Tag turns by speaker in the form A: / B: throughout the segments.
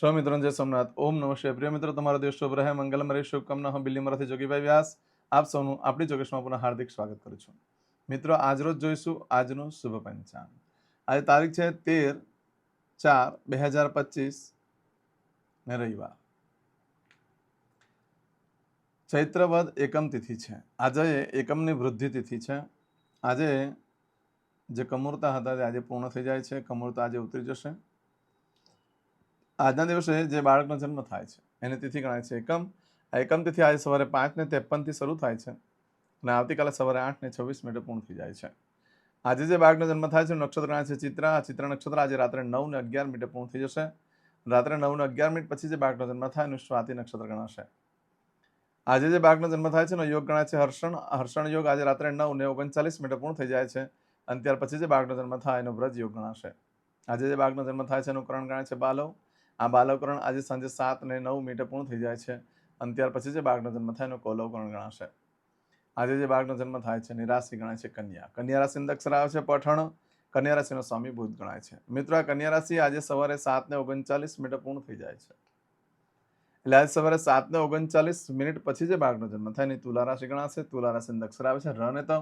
A: સ્વ મિત્રો જય સોમનાથ. ઓમ નમઃ શિવાય. પ્રિય મિત્રો, તમારો દિવસ શુભ રહે. મંગલમ રહે. શુભકામના. હું બિલ્લીમરાથી જોગીભાઈ વ્યાસ. આપ સૌનું આપણી ચોકસમાં પુનઃ હાર્દિક સ્વાગત કરું છું. મિત્રો આજરોજ જોઈશું આજનું શુભ પંચાંગ. આજે તારીખ છે તેર ચાર બે હજાર પચીસ ને રવિવાર. ચૈત્રવદ એકમ તિથિ છે. આજે એકમની વૃદ્ધિ તિથિ છે. આજે જે કમૂરતા હતા તે આજે પૂર્ણ થઈ જાય છે. કમૂરતા આજે ઉતરી જશે. આજના દિવસે જે બાળકનો જન્મ થાય છે, એની તિથિ ગણાય છે એકમ. આ એકમ તિથિ આજે સવારે પાંચને ત્રેપનથી શરૂ થાય છે અને આવતીકાલે સવારે આઠને છવ્વીસ મિનિટે પૂર્ણ થઈ જાય છે. આજે જે બાળકનો જન્મ થાય છે નક્ષત્ર ગણાય છે ચિત્રા. આ ચિત્ર નક્ષત્ર આજે રાત્રે નવ ને અગિયાર મિનિટે પૂર્ણ થઈ જશે. રાત્રે નવ ને અગિયાર મિનિટ પછી જે બાળકનો જન્મ થાય એનું સ્વાતિ નક્ષત્ર ગણાશે. આજે જે બાળકનો જન્મ થાય છે, એનો યોગ ગણાય છે હર્ષણ. હર્ષણ યોગ આજે રાત્રે નવ ને ઓગણચાલીસ મિનિટે પૂર્ણ થઈ જાય છે અને ત્યાર પછી જે બાળકનો જન્મ થાય એનો વ્રજ યોગ ગણાશે. આજે જે બાળકનો જન્મ થાય છે, એનું કરણ ગણાય છે બાલવ. આ બાલવકરણ આજે સાંજે સાત ને નવ મિનિટે પૂર્ણ થઈ જાય છે અને ત્યાર પછી જે બાળકનો જન્મ થાય એનો કોલવકરણ ગણાશે. આજે જે બાળકનો જન્મ થાય છે નિરાશી ગણાય છે કન્યા. કન્યા રાશિની અક્ષર આવે છે પઠણ, કન્યા રાશિનો સ્વામી બુધ ગણાય છે. મિત્રો, આ કન્યા રાશિ આજે સવારે સાત ને ઓગણચાલીસ મિનિટે પૂર્ણ થઈ જાય છે. એટલે આજે સવારે સાત ને ઓગણચાલીસ મિનિટ પછી જે બાળકનો જન્મ થાય એની તુલા રાશિ ગણાશે. તુલા રાશિની અક્ષર આવે છે ર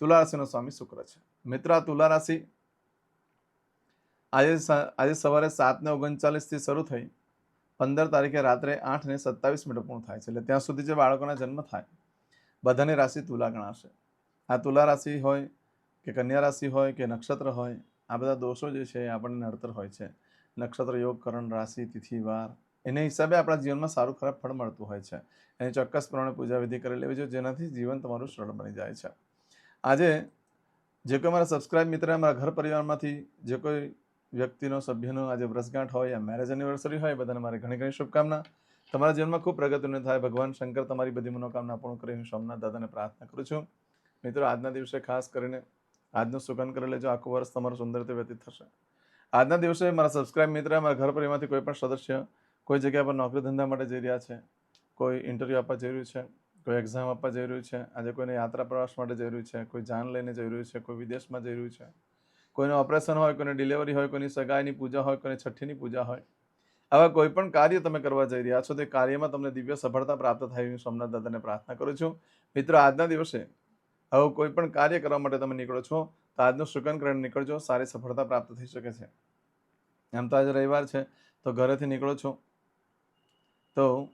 A: તુલા રાશિનો સ્વામી શુક્ર છે. મિત્ર તુલા રાશિ આજે આજે સવારે સાતને ઓગણચાલીસથી શરૂ થઈ પંદર તારીખે રાત્રે આઠને સત્તાવીસ મિનિટ પૂર્ણ થાય છે. એટલે ત્યાં સુધી જે બાળકોના જન્મ થાય, બધાની રાશિ તુલા ગણાશે. આ તુલા રાશિ હોય કે કન્યા રાશિ હોય કે નક્ષત્ર હોય, આ બધા દોષો જે છે આપણને નડતર હોય છે. નક્ષત્ર યોગ કરણ રાશિ, તિથિ, વાર, એને હિસાબે આપણા જીવનમાં સારું ખરાબ ફળ મળતું હોય છે. એની ચોક્કસ પ્રમાણે પૂજા વિધિ કરી લેવી જોઈએ, જેનાથી જીવન તમારું સરળ બની જાય છે. આજે જે કોઈ મારા સબસ્ક્રાઇબ મિત્ર અમારા ઘર પરિવારમાંથી જે કોઈ વ્યક્તિનો, સભ્યનો આજે વર્ષગાંઠ હોય યા મેરેજ એનિવર્સરી હોય, બધાને મારી ઘણી ઘણી શુભકામના. તમારા જીવનમાં ખૂબ પ્રગતિને થાય. ભગવાન શંકર તમારી બધી મનોકામના પૂર્ણ કરી હું સોમનાથ દાદાને પ્રાર્થના કરું છું. મિત્રો, આજના દિવસે ખાસ કરીને આજનું સુગન કરી લેજો. આખું વર્ષ તમારું સુંદર રીતે વ્યતીત થશે. આજના દિવસે મારા સબસ્ક્રાઇબ મિત્ર, મારા ઘર પરિવારમાંથી કોઈ પણ સદસ્ય કોઈ જગ્યા પર નોકરી ધંધા માટે જઈ રહ્યા છે, કોઈ ઇન્ટરવ્યૂ આપવા જઈ રહ્યું છે, કોઈ એક્ઝામ આપવા જઈ રહ્યું છે, આજે કોઈને યાત્રા પ્રવાસ માટે જઈ રહ્યું છે, કોઈ જાન લઈને જઈ રહ્યું છે, કોઈ વિદેશમાં જઈ રહ્યું છે કોઈનું ઓપરેશન હોય, કોઈને ડિલિવરી હોય, કોઈની સગાઈની પૂજા હોય, કોઈની છઠ્ઠીની પૂજા હોય. આવા કોઈ પણ કાર્ય તમે કરવા જઈ રહ્યા છો, તે કાર્યમાં તમને દિવ્ય સફળતા પ્રાપ્ત થાય હું સોમનાથ દાદાને પ્રાર્થના કરું છું. મિત્રો, આજના દિવસે હવે કોઈ પણ કાર્ય કરવા માટે તમે નીકળો છો, તો આજનું શુકન કરીને નીકળજો, સારી સફળતા પ્રાપ્ત થઈ શકે છે. એમ તો આજે રવિવાર છે, તો ઘરેથી નીકળો છો. તો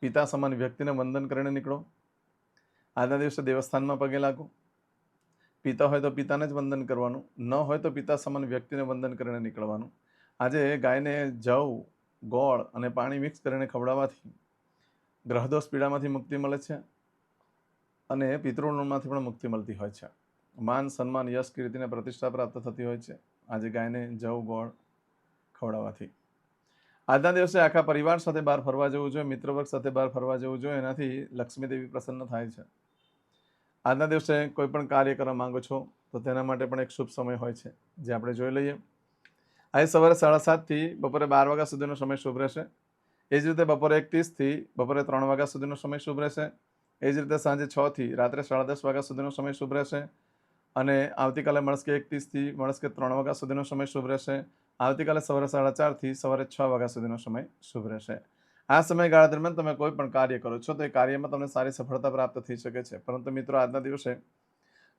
A: પિતા સમાન વ્યક્તિને વંદન કરીને નીકળો. આજના દિવસે દેવસ્થાનમાં પગે લાગો. પિતા હોય તો પિતાને જ વંદન કરવાનું, ન હોય તો પિતા સમાન વ્યક્તિને વંદન કરીને નીકળવાનું. આજે ગાયને જવ, ગોળ અને પાણી મિક્સ કરીને ખવડાવવાથી ગ્રહદોષ પીડામાંથી મુક્તિ મળે છે અને પિતૃણમાંથી પણ મુક્તિ મળતી હોય છે. માન, સન્માન, યશ કીર્તિને પ્રતિષ્ઠા પ્રાપ્ત થતી હોય છે આજે ગાયને જવ, ગોળ ખવડાવવાથી. આજના દિવસે આખા પરિવાર સાથે બહાર ફરવા જવું જોઈએ, મિત્ર વર્ગ સાથે બહાર ફરવા જવું જોઈએ, એનાથી લક્ષ્મીદેવી પ્રસન્ન થાય છે. આજના દિવસે કોઈ પણ કાર્ય કરવા માંગો છો, તો તેના માટે પણ એક શુભ સમય હોય છે, જે આપણે જોઈ લઈએ. આજે સવારે સાડા સાતથી બપોરે બાર વાગ્યા સુધીનો સમય શુભ રહેશે. એ જ રીતે બપોરે એક ત્રીસથી બપોરે ત્રણ વાગ્યા સુધીનો સમય શુભ રહેશે. એ જ રીતે સાંજે છથી રાત્રે સાડા દસ વાગ્યા સુધીનો સમય શુભ રહેશે. અને આવતીકાલે મળસ્કે એક ત્રીસથી મળસ્કે ત્રણ વાગ્યા સુધીનો સમય શુભ રહેશે. આવતીકાલે સવારે સાડા ચારથી સવારે છ વાગ્યા સુધીનો સમય શુભ રહેશે. આ સમયગાળા દરમિયાન તમે કોઈ પણ કાર્ય કરો છો, તો એ કાર્યમાં તમને સારી સફળતા પ્રાપ્ત થઈ શકે છે. પરંતુ મિત્રો, આજના દિવસે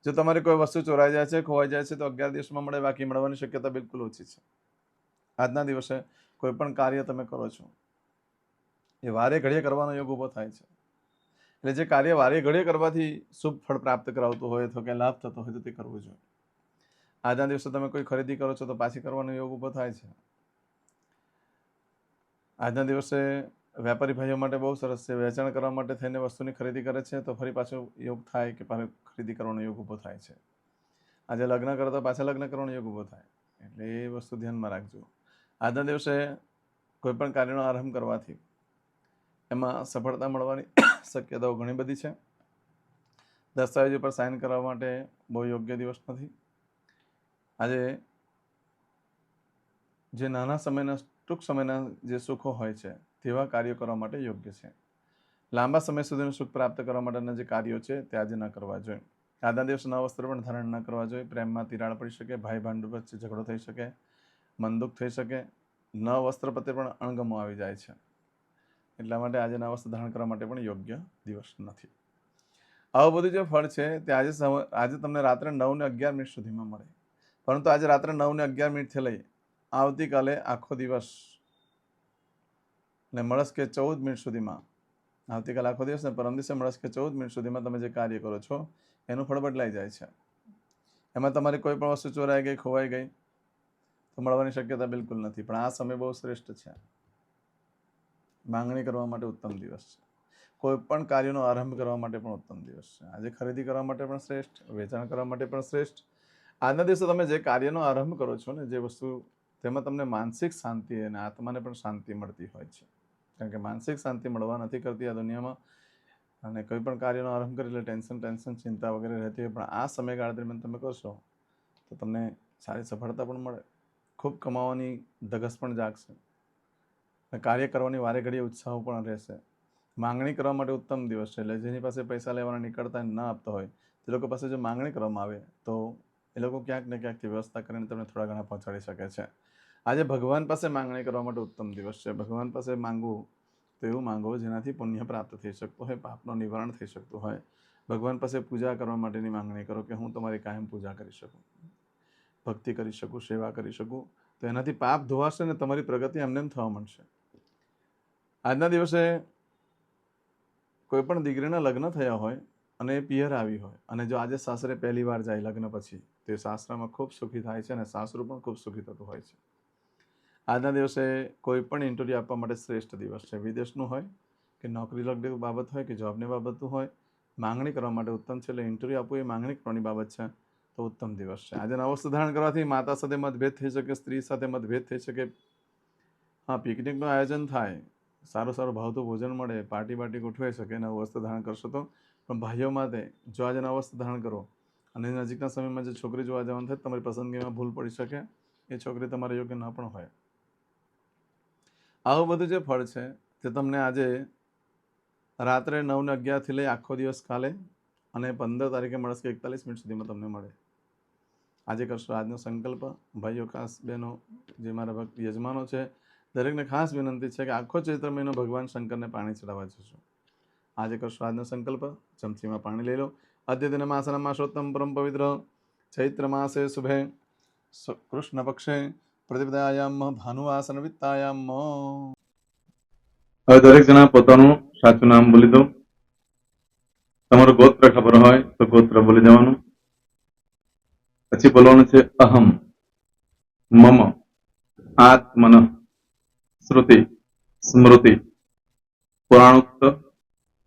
A: જો તમારી કોઈ વસ્તુ ચોરાઈ જાય છે, ખોવાઈ જાય છે, તો અગિયાર દિવસમાં મળે, બાકી મળવાની શક્યતા બિલકુલ ઓછી છે. આજના દિવસે કોઈ પણ કાર્ય તમે કરો છો, એ વારે ઘડીએ કરવાનો યોગ ઊભો થાય છે. એટલે જે કાર્ય વારે ઘડીએ કરવાથી શુભ ફળ પ્રાપ્ત કરાવતું હોય તો કે લાભ થતો હોય, તો તે કરવું જોઈએ. આજના દિવસે તમે કોઈ ખરીદી કરો છો, તો પાછી કરવાનો યોગ ઊભો થાય છે. આજના દિવસે વેપારી ભાઈઓ માટે બહુ સરસ છે. વેચાણ કરવા માટે થઈને વસ્તુની ખરીદી કરે છે તો ફરી પાછો યોગ થાય કે ખરીદી કરવાનો યોગ ઊભો થાય છે. આજે લગ્ન કરો તો પાછા લગ્ન કરવાનો યોગ ઊભો થાય. એટલે એ વસ્તુ ધ્યાનમાં રાખજો. આજના દિવસે કોઈપણ કાર્યનો આરંભ કરવાથી એમાં સફળતા મળવાની શક્યતાઓ ઘણી બધી છે. દસ્તાવેજ ઉપર સાઇન કરવા માટે બહુ યોગ્ય દિવસ નથી. આજે જે નાના સમયના ટૂંક સમયના જે સુખો હોય છે, તેવા કાર્યો કરવા માટે યોગ્ય છે. લાંબા સમય સુધીનું સુખ પ્રાપ્ત કરવા માટેના જે કાર્યો છે, તે આજે ન કરવા જોઈએ. આજના દિવસ નવા વસ્ત્ર પણ ધારણ ન કરવા જોઈએ. પ્રેમમાં તિરાડ પડી શકે ભાઈ ભાંડુ વચ્ચે ઝઘડો થઈ શકે મન દુઃખ થઈ શકે, ન વસ્ત્ર પ્રત્યે પણ અણગમો આવી જાય છે. એટલા માટે આજે નવા વસ્ત્ર ધારણ કરવા માટે પણ યોગ્ય દિવસ નથી. આવું બધું જે ફળ છે, તે આજે આજે તમને રાત્રે નવ ને અગિયાર મિનિટ સુધીમાં મળે. પરંતુ આજે રાત્રે નવ ને અગિયાર મિનિટથી લઈ આવતીકાલે આખો દિવસ ને મળસ કે ચૌદ મિનિટ સુધીમાં, આવતીકાલે આખો દિવસ ને પરમ દિવસે મળસ કે ચૌદ મિનિટ સુધીમાં તમે જે કાર્ય કરો છો, એનું ફળ બદલાઈ જાય છે. એમાં તમારી કોઈ પણ વસ્તુ ચોરાઈ ગઈ, ખોવાઈ ગઈ, તો મળવાની શક્યતા બિલકુલ નથી. પણ આ સમય બહુ શ્રેષ્ઠ છે. માંગણી કરવા માટે ઉત્તમ દિવસ છે. કોઈ પણ કાર્યનો આરંભ કરવા માટે પણ ઉત્તમ દિવસ છે. આજે ખરીદી કરવા માટે પણ શ્રેષ્ઠ, વેચાણ કરવા માટે પણ શ્રેષ્ઠ. આજના દિવસે તમે જે કાર્યનો આરંભ કરો છો ને, જે વસ્તુ તેમાં તમને માનસિક શાંતિ અને આત્માને પણ શાંતિ મળતી હોય છે. કારણ કે માનસિક શાંતિ મળવા નથી કરતી આ દુનિયામાં. અને કોઈ પણ કાર્યનો આરંભ કરી એટલે ટેન્શન ટેન્શન, ચિંતા વગેરે રહેતી હોય, પણ આ સમયગાળા દરમિયાન તમે કરશો, તો તમને સારી સફળતા પણ મળે. ખૂબ કમાવાની ધગસ પણ જાગશે. અને કાર્ય કરવાની વારે ઘડીએ ઉત્સાહ પણ રહેશે. માંગણી કરવા માટે ઉત્તમ દિવસ છે. એટલે જેની પાસે પૈસા લેવાના નીકળતા ન આપતા હોય, તે લોકો પાસે જો માંગણી કરવામાં આવે, તો એ લોકો ક્યાંક ને ક્યાંકથી વ્યવસ્થા કરીને તમને થોડા ઘણા પહોંચાડી શકે છે. આજે ભગવાન પાસે માંગણી કરવા માટે ઉત્તમ દિવસ છે. ભગવાન પાસે માંગવું તો એવું માંગો જેનાથી પુણ્ય પ્રાપ્ત થઈ શકતું હોય, પાપનું નિવારણ થઈ શકતું હોય. ભગવાન પાસે પૂજા કરવા માટેની માંગણી કરો કે હું તમારી કાયમ પૂજા કરી શકું, ભક્તિ કરી શકું, સેવા કરી શકું. તો એનાથી પાપ ધોવાશે ને તમારી પ્રગતિ એમને એમ થવા માંડશે. આજના દિવસે કોઈ પણ દીકરીના લગ્ન થયા હોય અને પિયર આવી હોય. અને જો આજે સાસરે પહેલી વાર જાય લગ્ન પછી, તો એ સાસરામાં ખૂબ સુખી થાય છે અને સાસરું પણ ખૂબ સુખી થતું હોય છે. આજના દિવસે કોઈ પણ ઇન્ટરવ્યૂ આપવા માટે શ્રેષ્ઠ દિવસ છે. વિદેશનું હોય કે નોકરી લગતી બાબત હોય કે જોબની બાબતનું હોય, માંગણી કરવા માટે ઉત્તમ છે એટલે ઇન્ટરવ્યૂ આપવું એ માંગણી કરવાની બાબત છે, તો ઉત્તમ દિવસ છે. આજે નવો સુધારણ કરવાથી માતા સાથે મતભેદ થઈ શકે, સ્ત્રી સાથે મતભેદ થઈ શકે. હા, પિકનિકનું આયોજન થાય. સારું સારું ભાવતું ભોજન મળે, પાર્ટી બાર્ટી ગોઠવાઈ શકે, નવું વસ્ત્ર ધારણ કરશો તો પણ ભાઈઓ માટે જો આજે નવું વસ્ત્ર ધારણ કરો અને નજીકના સમયમાં જે છોકરી જોવા જવાનું થાય તમારી પસંદગીમાં ભૂલ પડી શકે, એ છોકરી તમારે યોગ્ય ન પણ હોય. આવું બધું જે ફળ છે તે તમને આજે રાત્રે નવને અગિયારથી લઈ આખો દિવસ કાલે અને પંદર તારીખે મળશે કે એકતાલીસ મિનિટ સુધીમાં તમને મળે. આજે કરશો આજનો સંકલ્પ, ભાઈઓ, ખાસ બહેનો, જે મારા ભક્ત યજમાનો છે, દરેકને ખાસ વિનંતી છે કે આખો ચૈત્ર મહિનો ભગવાન શંકરને પાણી ચડાવવા જશો. આજે કરશો આજનો સંકલ્પ? ચમચીમાં પાણી લઈ લો. અદ્યતન માસના માસોત્તમ પરમ પવિત્ર. ચૈત્ર માસે શુભે. કૃષ્ણ પક્ષે. પ્રતિપદાયામ ભાનુવાસન વિત્તાયામ
B: હવે દરેક જણા પોતાનું સાચું નામ બોલી દો. તમારું ગોત્ર ખબર હોય તો ગોત્ર બોલી દેવાનું. પછી બોલવાનું છે અહમ. મમ. આત્મન. શ્રુતિ. સ્મૃતિ. પુરાણોક્ત